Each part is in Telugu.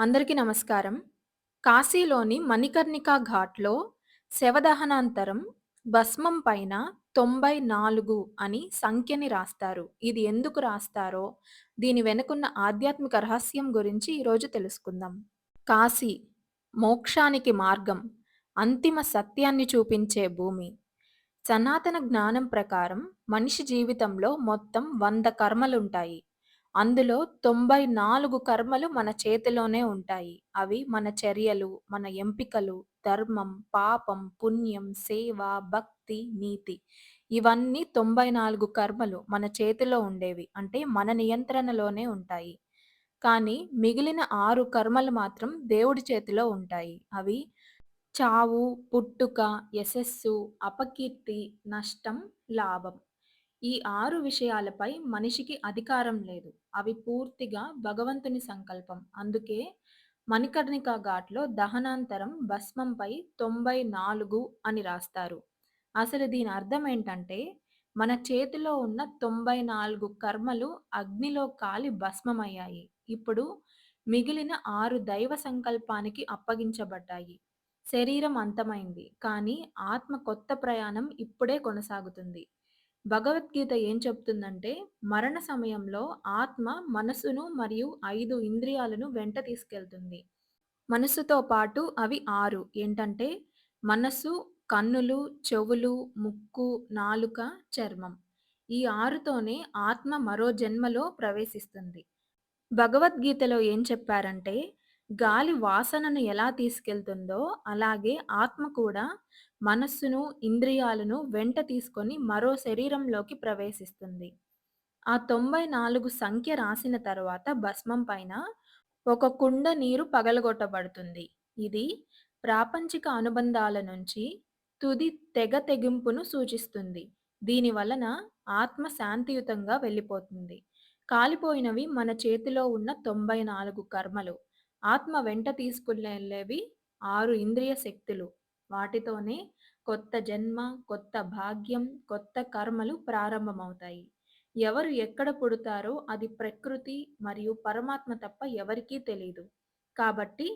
అందరికీ నమస్కారం. కాశీలోని మణికర్ణికా ఘాట్‌లో శవదహనాంతరం భస్మం పైన 94 అని సంఖ్యని రాస్తారు. ఇది ఎందుకు రాస్తారో, దీని వెనుకున్న ఆధ్యాత్మిక రహస్యం గురించి ఈరోజు తెలుసుకుందాం. కాశీ మోక్షానికి మార్గం, అంతిమ సత్యాన్ని చూపించే భూమి. సనాతన జ్ఞానం ప్రకారం మనిషి జీవితంలో మొత్తం వంద కర్మలుంటాయి. అందులో 94 కర్మలు మన చేతిలోనే ఉంటాయి. అవి మన చర్యలు, మన ఎంపికలు, ధర్మం, పాపం, పుణ్యం, సేవ, భక్తి, నీతి. ఇవన్నీ 94 కర్మలు మన చేతిలో ఉండేవి. అంటే మన నియంత్రణలోనే ఉంటాయి. కానీ మిగిలిన 6 కర్మలు మాత్రం దేవుడి చేతిలో ఉంటాయి. అవి చావు, పుట్టుక, యశస్సు, అపకీర్తి, నష్టం, లాభం. ఈ ఆరు విషయాలపై మనిషికి అధికారం లేదు. అవి పూర్తిగా భగవంతుని సంకల్పం. అందుకే మణికర్ణికా ఘాట్‌లో దహనాంతరం భస్మంపై 94 అని రాస్తారు. అసలు దీని అర్థం ఏంటంటే, మన చేతిలో ఉన్న 94 కర్మలు అగ్నిలో కాలి భస్మమయ్యాయి. ఇప్పుడు మిగిలిన ఆరు దైవ సంకల్పానికి అప్పగించబడ్డాయి. శరీరం అంతమైంది. కానీ ఆత్మ కొత్త ప్రయాణం ఇప్పుడే కొనసాగుతుంది. భగవద్గీత ఏం చెప్తుందంటే, మరణ సమయంలో ఆత్మ మనసును మరియు ఐదు ఇంద్రియాలను వెంట తీసుకెళ్తుంది. మనసుతో పాటు అవి ఆరు ఏంటంటే మనస్సు కన్నులు, చెవులు, ముక్కు, నాలుక, చర్మం. ఈ ఆరుతోనే ఆత్మ మరో జన్మలో ప్రవేశిస్తుంది. భగవద్గీతలో ఏం చెప్పారంటే, గాలి వాసనను ఎలా తీసుకెళ్తుందో, అలాగే ఆత్మ కూడా మనస్సును, ఇంద్రియాలను వెంట తీసుకొని మరో శరీరంలోకి ప్రవేశిస్తుంది. ఆ 94 సంఖ్య రాసిన తర్వాత భస్మం పైన ఒక కుండ నీరు పగలగొట్టబడుతుంది. ఇది ప్రాపంచిక అనుబంధాల నుంచి తుది తెగ తెగింపును సూచిస్తుంది. దీని వలన ఆత్మ శాంతియుతంగా వెళ్ళిపోతుంది. కాలిపోయినవి మన చేతిలో ఉన్న 94 కర్మలు. ఆత్మ వెంట తీసుకునేవి ఆరు ఇంద్రియ శక్తులు. వాటితోనే కొత్త జన్మ, కొత్త భాగ్యం, కొత్త కర్మలు ప్రారంభమవుతాయి. ఎవరు ఎక్కడ పుడతారో అది ప్రకృతి మరియు పరమాత్మ తప్ప ఎవరికీ తెలియదు కాబట్టి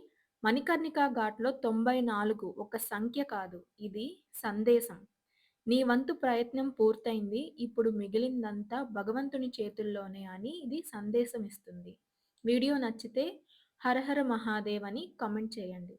మణికర్ణికా ఘాట్‌లో 94 ఒక సంఖ్య కాదు. ఇది సందేశం. నీ వంతు ప్రయత్నం పూర్తయింది. ఇప్పుడు మిగిలిందంతా భగవంతుని చేతుల్లోనే అని ఇది సందేశం ఇస్తుంది. వీడియో నచ్చితే హరహర మహాదేవ్ అని కామెంట్ చేయండి.